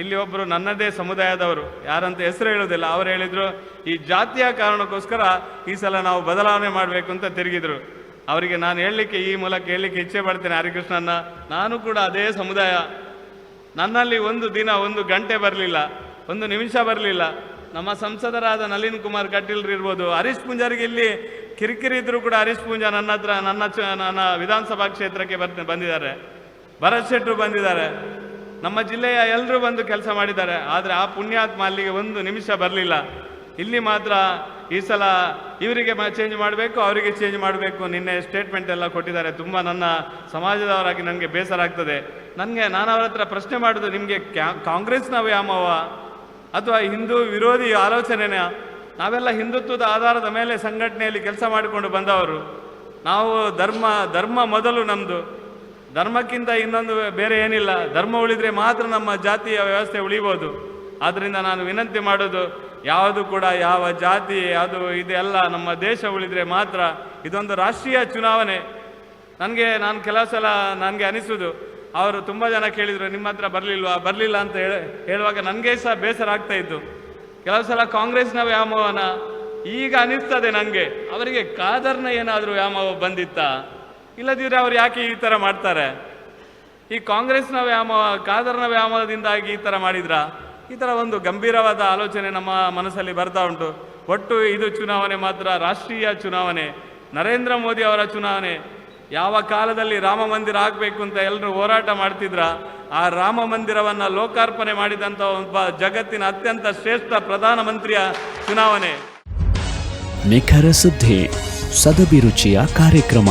ಇಲ್ಲಿ ಒಬ್ಬರು ನನ್ನದೇ ಸಮುದಾಯದವರು, ಯಾರಂತ ಹೆಸರು ಹೇಳೋದಿಲ್ಲ ಅವ್ರು ಹೇಳಿದರು, ಈ ಜಾತಿಯ ಕಾರಣಕ್ಕೋಸ್ಕರ ಈ ಸಲ ನಾವು ಬದಲಾವಣೆ ಮಾಡಬೇಕು ಅಂತ ತಿರುಗಿದ್ರು. ಅವರಿಗೆ ನಾನು ಹೇಳಲಿಕ್ಕೆ ಈ ಮೂಲಕ ಹೇಳಲಿಕ್ಕೆ ಇಚ್ಛೆ ಪಡ್ತೇನೆ ಹರಿಕೃಷ್ಣನ ನಾನು ಕೂಡ ಅದೇ ಸಮುದಾಯ. ನನ್ನಲ್ಲಿ ಒಂದು ದಿನ ಒಂದು ಗಂಟೆ ಬರಲಿಲ್ಲ, ಒಂದು ನಿಮಿಷ ಬರಲಿಲ್ಲ. ನಮ್ಮ ಸಂಸದರಾದ ನಳಿನ್ ಕುಮಾರ್ ಕಟೀಲ್ರು ಇರ್ಬೋದು, ಹರೀಶ್ ಪೂಂಜಾರಿಗೆ ಇಲ್ಲಿ ಕಿರಿಕಿರಿ ಇದ್ದರೂ ಕೂಡ ಹರೀಶ್ ಪೂಂಜಾ ನನ್ನ ಹತ್ರ, ನನ್ನ ನನ್ನ ವಿಧಾನಸಭಾ ಕ್ಷೇತ್ರಕ್ಕೆ ಬರ್ತ, ಬಂದಿದ್ದಾರೆ. ಭರತ್ ಶೆಟ್ಟರು ಬಂದಿದ್ದಾರೆ. ನಮ್ಮ ಜಿಲ್ಲೆಯ ಎಲ್ಲರೂ ಬಂದು ಕೆಲಸ ಮಾಡಿದ್ದಾರೆ, ಆದರೆ ಆ ಪುಣ್ಯಾತ್ಮ ಅಲ್ಲಿಗೆ ಒಂದು ನಿಮಿಷ ಬರಲಿಲ್ಲ. ಇಲ್ಲಿ ಮಾತ್ರ ಈ ಸಲ ಇವರಿಗೆ ಚೇಂಜ್ ಮಾಡಬೇಕು, ಅವರಿಗೆ ಚೇಂಜ್ ಮಾಡಬೇಕು ನಿನ್ನೆ ಸ್ಟೇಟ್ಮೆಂಟ್ ಎಲ್ಲ ಕೊಟ್ಟಿದ್ದಾರೆ. ತುಂಬ ನನ್ನ ಸಮಾಜದವರಾಗಿ ನನಗೆ ಬೇಸರ ಆಗ್ತದೆ. ನನಗೆ ನಾನು ಅವರ ಹತ್ರ ಪ್ರಶ್ನೆ ಮಾಡೋದು, ನಿಮಗೆ ಕಾಂಗ್ರೆಸ್ನ ವ್ಯಾಮವ ಅಥವಾ ಹಿಂದೂ ವಿರೋಧಿ ಆಲೋಚನೆನ? ನಾವೆಲ್ಲ ಹಿಂದುತ್ವದ ಆಧಾರದ ಮೇಲೆ ಸಂಘಟನೆಯಲ್ಲಿ ಕೆಲಸ ಮಾಡಿಕೊಂಡು ಬಂದವರು. ನಾವು ಧರ್ಮ ಧರ್ಮ ಮೊದಲು ನಮ್ಮದು ಧರ್ಮಕ್ಕಿಂತ ಇನ್ನೊಂದು ಬೇರೆ ಏನಿಲ್ಲ. ಧರ್ಮ ಉಳಿದ್ರೆ ಮಾತ್ರ ನಮ್ಮ ಜಾತಿಯ ವ್ಯವಸ್ಥೆ ಉಳಿಬೋದು. ಆದ್ದರಿಂದ ನಾನು ವಿನಂತಿ ಮಾಡೋದು, ಯಾವುದು ಕೂಡ ಯಾವ ಜಾತಿ, ಅದು ಇದೆಲ್ಲ ನಮ್ಮ ದೇಶ ಉಳಿದ್ರೆ ಮಾತ್ರ ಇದೊಂದು ರಾಷ್ಟ್ರೀಯ ಚುನಾವಣೆ. ನನಗೆ, ನಾನು ಕೆಲವು ಸಲ ನನಗೆ ಅನಿಸೋದು, ಅವರು ತುಂಬ ಜನ ಕೇಳಿದರು, ನಿಮ್ಮ ಹತ್ರ ಬರಲಿಲ್ವಾ? ಬರಲಿಲ್ಲ ಅಂತ ಹೇಳಿ, ಹೇಳುವಾಗ ನನಗೆ ಸಹ ಬೇಸರ ಆಗ್ತಾ ಇತ್ತು. ಕೆಲವು ಸಲ ಕಾಂಗ್ರೆಸ್ನ ವ್ಯಾಮೋಹನ ಈಗ ಅನಿಸ್ತದೆ ನನಗೆ ಅವರಿಗೆ ಕಾದರ್ನ ಏನಾದರೂ ವ್ಯಾಮೋಹ ಬಂದಿತ್ತಾ? ಇಲ್ಲದಿದ್ರೆ ಅವ್ರು ಯಾಕೆ ಈ ಥರ ಮಾಡ್ತಾರೆ? ಈ ಕಾಂಗ್ರೆಸ್ನ ವ್ಯಾಮ ಕಾದರ್ನ ವ್ಯಾಮದಿಂದಾಗಿ ಈ ಥರ ಮಾಡಿದ್ರ? ಈ ಥರ ಒಂದು ಗಂಭೀರವಾದ ಆಲೋಚನೆ ನಮ್ಮ ಮನಸ್ಸಲ್ಲಿ ಬರ್ತಾ ಉಂಟು. ಒಟ್ಟು ಇದು ಚುನಾವಣೆ ಮಾತ್ರ, ರಾಷ್ಟ್ರೀಯ ಚುನಾವಣೆ. ನರೇಂದ್ರ ಮೋದಿ ಅವರ ಚುನಾವಣೆ. ಯಾವ ಕಾಲದಲ್ಲಿ ರಾಮ ಮಂದಿರ ಆಗಬೇಕು ಅಂತ ಎಲ್ಲರೂ ಹೋರಾಟ ಮಾಡ್ತಿದ್ರ? ಆ ರಾಮ ಮಂದಿರವನ್ನು ಲೋಕಾರ್ಪಣೆ ಮಾಡಿದಂಥ ಒಬ್ಬ ಜಗತ್ತಿನ ಅತ್ಯಂತ ಶ್ರೇಷ್ಠ ಪ್ರಧಾನಮಂತ್ರಿಯ ಚುನಾವಣೆ. ನಿಖರ ಸುದ್ದಿ, ಸದಭಿರುಚಿಯ ಕಾರ್ಯಕ್ರಮ.